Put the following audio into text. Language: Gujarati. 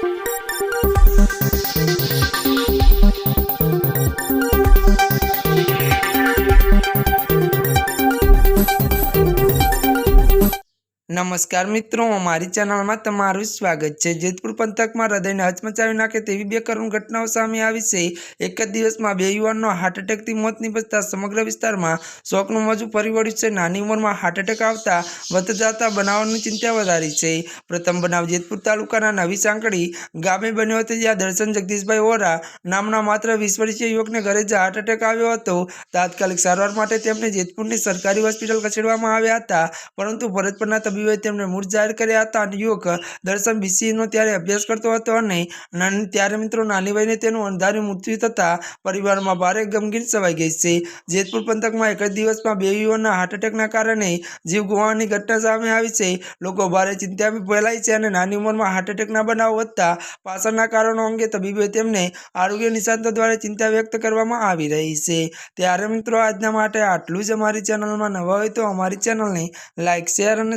Thank you. નમસ્કાર મિત્રો અમારી ચેનલમાં તમારું સ્વાગત છે. જેતપુર પંથકમાં હૃદયને હચમચાવી નાખે તેવી બે કરુણ ઘટનાઓ સામે આવી છે. એક જ દિવસમાં બે યુવાનનો હાર્ટ એટેકથી મોત નિપજતા સમગ્ર વિસ્તારમાં શોકનું મોજું ફરી વળ્યું છે. નાની ઉંમરમાં હાર્ટ એટેક આવતા વધતા જતા બનાવની ચિંતા વધારી છે. પ્રથમ બનાવ જેતપુર તાલુકાના નવી સાંકળી ગામે બન્યો હતો, જ્યાં દર્શન જગદીશભાઈ ઓરા નામના માત્ર વીસ વર્ષીય યુવકને ઘરે જ હાર્ટ એટેક આવ્યો હતો. તાત્કાલિક સારવાર માટે તેમને જેતપુરની સરકારી હોસ્પિટલ ખસેડવામાં આવ્યા હતા, પરંતુ ફરજ તબીબોએ તેમને મૂળ જાહેર કર્યા હતા અને યુવક દર્શન બીસીનો ત્યારે અભ્યાસ કરતો હતો અને ત્યારે મિત્રો નાનીભાઈને તેનું અંધારું મૃત્યુ થતાં પરિવારમાં ભારે ગમગીર છવાઈ ગઈ છે. જેતપુર પંથકમાં એક જ દિવસમાં બે યુવાનના હાર્ટ એટેકના કારણે જીવ ગુમાવવાની ઘટના સામે આવી છે. લોકો ભારે ચિંતા ફેલાઈ છે અને નાની ઉંમરમાં હાર્ટ એટેકના બનાવ વધતા પાછળના કારણો અંગે તબીબોએ તેમને આરોગ્ય નિષ્ણાતો દ્વારા ચિંતા વ્યક્ત કરવામાં આવી રહી છે. ત્યારે મિત્રો આજના માટે આટલું જ. અમારી ચેનલમાં નવા હોય તો અમારી ચેનલને લાઇક શેર અને